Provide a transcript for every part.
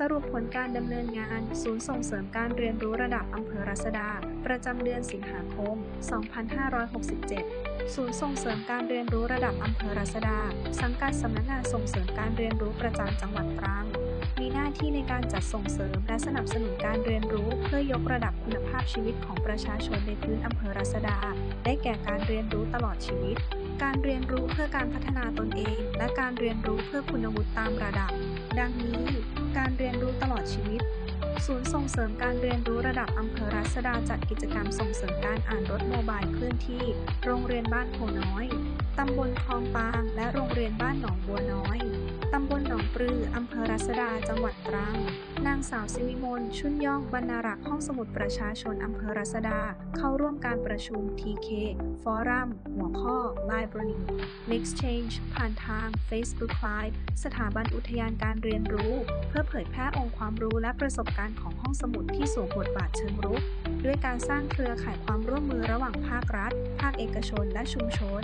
สรุปผลการดำเนินงาน ศูนย์ส่งเสริมการเรียนรู้ระดับอำเภอรัศดา ประจำเดือนสิงหาคม 2567 ศูนย์ส่งเสริมการเรียนรู้ระดับอำเภอรัศดา สังกัดสำนักงานส่งเสริมการเรียนรู้ประจำจังหวัดตรัง มีหน้าที่ในการจัดส่งเสริมและสนับสนุนการเรียนรู้เพื่อยกระดับคุณภาพชีวิตของประชาชนในพื้นอำเภอรัศดา ได้แก่การเรียนรู้ตลอดชีวิต การเรียนรู้เพื่อการพัฒนาตนเอง และการเรียนรู้เพื่อคุณวุฒิตามระดับ ดังนี้ การเรียนรู้ตลอดชีวิต ศูนย์ส่งเสริมการเรียนรู้ระดับอำเภอรัศดาจัดกิจกรรมส่งเสริมการอ่านรถโมบายเคลื่อนที่ โรงเรียนบ้านโพน้อย ตำบลคลองปาง และโรงเรียนบ้านหนองบัวน้อย ตำบลหนองปลืออำเภอรัศดาจังหวัดตรังางสาวสิวิมลชุนย่องบรรณารักษ์ห้องสมุดประชาชนอำเภอรัศดา เข้าร่วมการประชุม TK ฟอรัมหัวข้อ Library Exchange ผ่านทาง Facebook Live สถาบันอุทยานการเรียนรู้ เพื่อเผยแพร่องค์ความรู้และประสบการณ์ของห้องสมุดที่สวมบทบาทเชิงรุก ด้วยการสร้างเครือข่ายความร่วมมือระหว่างภาครัฐ ภาคเอกชน และชุมชน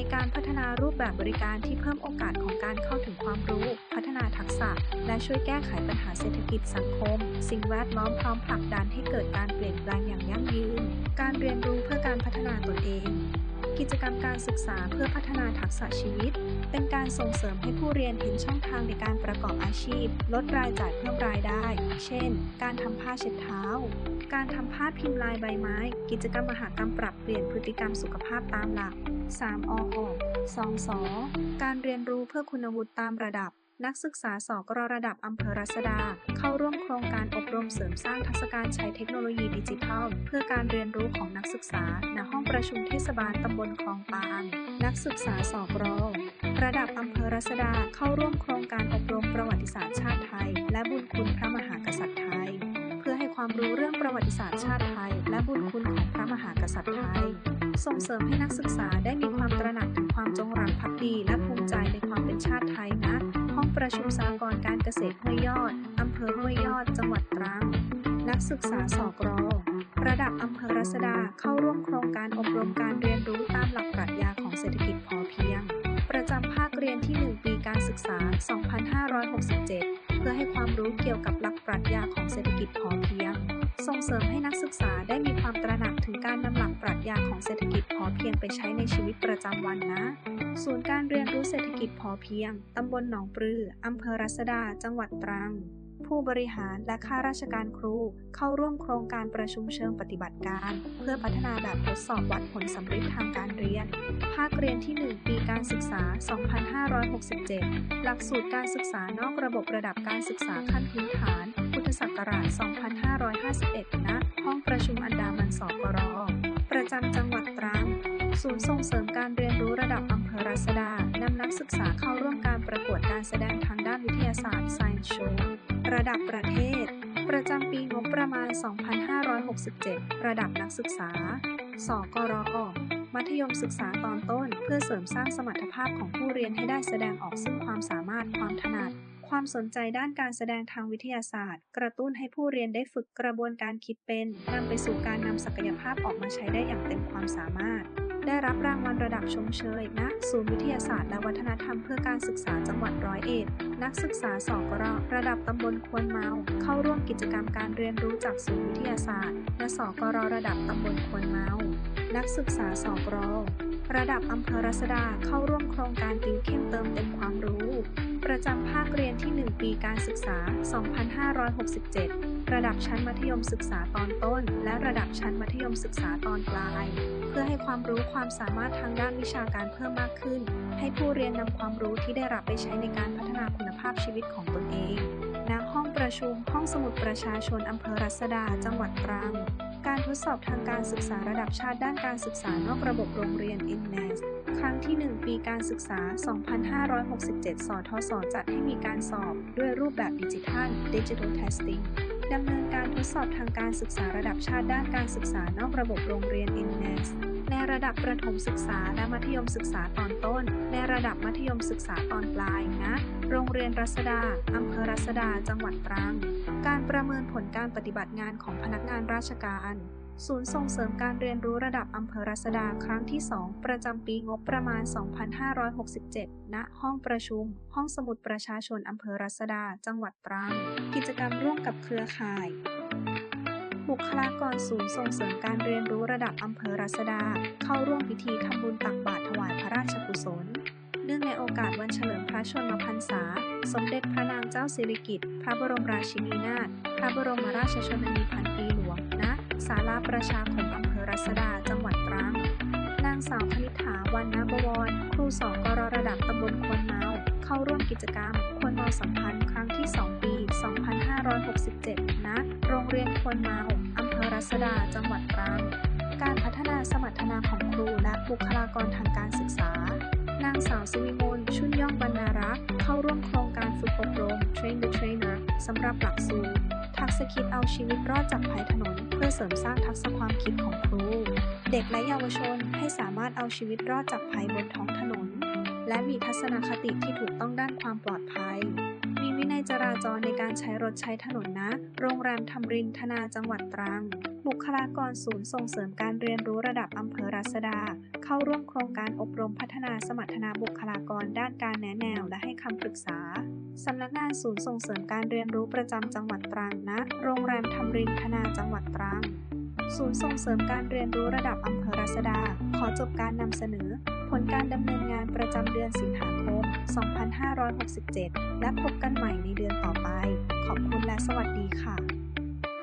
ในการพัฒนารูปแบบบริการที่เพิ่มโอกาสของการเข้าถึงความรู้ พัฒนาทักษะ และช่วยแก้ไขปัญหาเศรษฐกิจสังคม สิ่งแวดล้อมพร้อมผลักดันให้เกิดการเปลี่ยนแปลงอย่างยั่งยืน การเรียนรู้เพื่อการพัฒนาตนเองกิจกรรมการศึกษาเพื่อพัฒนาทักษะชีวิต เป็นการส่งเสริมให้ผู้เรียนเห็นช่องทางในการประกอบอาชีพ ลดรายจ่ายเพิ่มรายได้ เช่น การทำผ้าเช็ดเท้า การทำผ้าพิมพ์ลายใบไม้ กิจกรรมมหากรรมปรับเปลี่ยนพฤติกรรมสุขภาพตามหลัก 3ออ2สการเรียนรู้เพื่อคุณวุฒิตามระดับ นักศึกษาสกรระดับอำเภอรัศดา เข้าร่วมโครงการอบรมเสริมสร้างทักษะการใช้เทคโนโลยีดิจิทัล เพื่อการเรียนรู้ของนักศึกษาณห้องประชุมเทศบาลตำบลคลองปางนักศึกษาสกรระดับอำเภอรัศดาเข้าร่วมโครงการอบรมประวัติศาสตร์ชาติไทย และบุญคุณพระมหากษัตริย์ ความรู้เรื่องประวัติศาสตร์ชาติไทย และบุญคุณของพระมหากษัตริย์ไทย ส่งเสริมให้นักศึกษาได้มีความตระหนักถึงความจงรักภักดี และภูมิใจในความเป็นชาติไทยณห้องประชุมสากรการเกษตรห้วยยอด อำเภอห้วยยอด จังหวัดตรัง นักศึกษาสอกรระดับอำเภอรัศดาเข้าร่วมโครงการอบรมการเรียนรู้ตามหลักปรัชญาของเศรษฐกิจพอเพียง ประจำภาคเรียนที่ 1 ปีการศึกษา 2567 เพื่อให้ความรู้เกี่ยวกับหลักปรัชญาของเศรษฐกิจพอเพียง ส่งเสริมให้นักศึกษาได้มีความตระหนักถึงการนำหลักปรัชญาของเศรษฐกิจพอเพียงไปใช้ในชีวิตประจำวันนะ ศูนย์การเรียนรู้เศรษฐกิจพอเพียง ตำบลหนองปลือ อำเภอรัศดา จังหวัดตรัง ผู้บริหารและข้าราชการครูเข้าร่วมโครงการประชุมเชิงปฏิบัติการ เพื่อพัฒนาแบบทดสอบวัดผลสำเร็จทางการเรียน ภาคเรียนที่ 1 ปีการศึกษา 2567 หลักสูตรการศึกษานอกระบบระดับการศึกษาขั้นพื้นฐาน พุทธศักราช 2551 ณ ห้องประชุมอันดามันสกรประจำจังหวัดตรังศูนย์ส่งเสริมการเรียนรู้ระดับอำเภอรัศดา นำนักศึกษาเข้าร่วมการประกวดการแสดงทางด้านวิทยาศาสตร์ Science Show ระดับประเทศ ประจำปีงบประมาณ 2567 ระดับนักศึกษา สกรอมัธยมศึกษาตอนต้น เพื่อเสริมสร้างสมรรถภาพของผู้เรียนให้ได้แสดงออกซึ่งความสามารถความถนัด ความสนใจด้านการแสดงทางวิทยาศาสตร์ กระตุ้นให้ผู้เรียนได้ฝึกกระบวนการคิดเป็นนำไปสู่การนำศักยภาพออกมาใช้ได้อย่างเต็มความสามารถ ได้รับรางวัลระดับชมเชยณศูนย์วิทยาศาสตร์และวัฒนธรรมเพื่อการศึกษาจังหวัดร้อยเอ็ด นักศึกษาสกรระดับตำบลควนเมา เข้าร่วมกิจกรรมการเรียนรู้จากศูนย์วิทยาศาสตร์ และสกรระดับตำบลควนเมา นักศึกษาสกรระดับอำเภอรัศดาเข้าร่วมโครงการติวเข้มเติมเต็มความรู้ ประจำภาคเรียนที่ 1 ปีการศึกษา 2567 ระดับชั้นมัธยมศึกษาตอนต้น และระดับชั้นมัธยมศึกษาตอนปลาย เพื่อให้ความรู้ความสามารถทางด้านวิชาการเพิ่มมากขึ้น ให้ผู้เรียนนำความรู้ที่ได้รับไปใช้ในการพัฒนาคุณภาพชีวิตของตนเอง ณ ห้องประชุม ห้องสมุดประชาชนอำเภอรัศดา จังหวัดตรัง การทดสอบทางการศึกษาระดับชาติด้านการศึกษานอกระบบโรงเรียน NNES ครั้งที่ 1 ปีการศึกษา 2567 สทศ จัดให้มีการสอบด้วยรูปแบบดิจิทัล Digital Testing ดำเนินการทดสอบทางการศึกษาระดับชาติด้านการศึกษานอกระบบโรงเรียน NNES ในระดับประถมศึกษาและมัธยมศึกษาตอนต้น ในระดับมัธยมศึกษาตอนปลายนะ โรงเรียนรัศดา อำเภอรัศดา จังหวัดตรัง การประเมินผลการปฏิบัติงานของพนักงานราชการศูนย์ส่งเสริมการเรียนรู้ระดับอำเภอรัศดาครั้งที่ 2 ประจำปีงบประมาณ 2567 ณ ห้องประชุม ห้องสมุดประชาชนอำเภอรัศดา จังหวัดตรัง กิจกรรมร่วมกับเครือข่าย บุคลากรศูนย์ส่งเสริมการเรียนรู้ระดับอำเภอรัศดา เข้าร่วมพิธีทำบุญตักบาตรถวายพระราชกุศล เนื่องในโอกาสวันเฉลิมพระชนมพรรษา สมเด็จพระนางเจ้าสิริกิติ์ พระบรมราชินีนาถ พระบรมราชชนนีพันปีหลวง ณ ศาลาประชาคมอำเภอรัศดา จังหวัดตรัง นางสาวคณิษฐาวันนาบวร ครูสอนกรระดับตำบลควนมา เข้าร่วมกิจกรรม ควนเมาสัมพันธ์ครั้งที่ 2 ปี 2567 ณ โรงเรียนควนมาอำเภอรัศดา จังหวัดตรัง การพัฒนาสมรรถนะของครูและบุคลากรทางการศึกษา นางสาวสิวิมลชุนย่องบรรณารักษ์เข้าร่วมโครงการฝึกอบรม Train the Trainer สำหรับหลักสูตรทักษะคิดเอาชีวิตรอดจากภัยถนน เพื่อเสริมสร้างทักษะความคิดของครู เด็กและเยาวชนให้สามารถเอาชีวิตรอดจากภัยบนท้องถนน และมีทัศนคติที่ถูกต้องด้านความปลอดภัย มีวินัยจราจรในการใช้รถใช้ถนนนะ โรงแรมทำรินธนาจังหวัดตรัง บุคลากรศูนย์ส่งเสริมการเรียนรู้ระดับอำเภอรัศดา เข้าร่วมโครงการอบรมพัฒนาสมรรถนะบุคลากรด้านการแนะแนวและให้คำปรึกษาสำนักงานศูนย์ส่งเสริมการเรียนรู้ประจำจังหวัดตรังณโรงแรมทำรินธนาจังหวัดตรัง ศูนย์ส่งเสริมการเรียนรู้ระดับอำเภอรัศดา ขอจบการนำเสนอ ผลการดำเนินงานประจำเดือนสิงหาคม 2567 และพบกันใหม่ในเดือนต่อไป ขอบคุณและสวัสดีค่ะ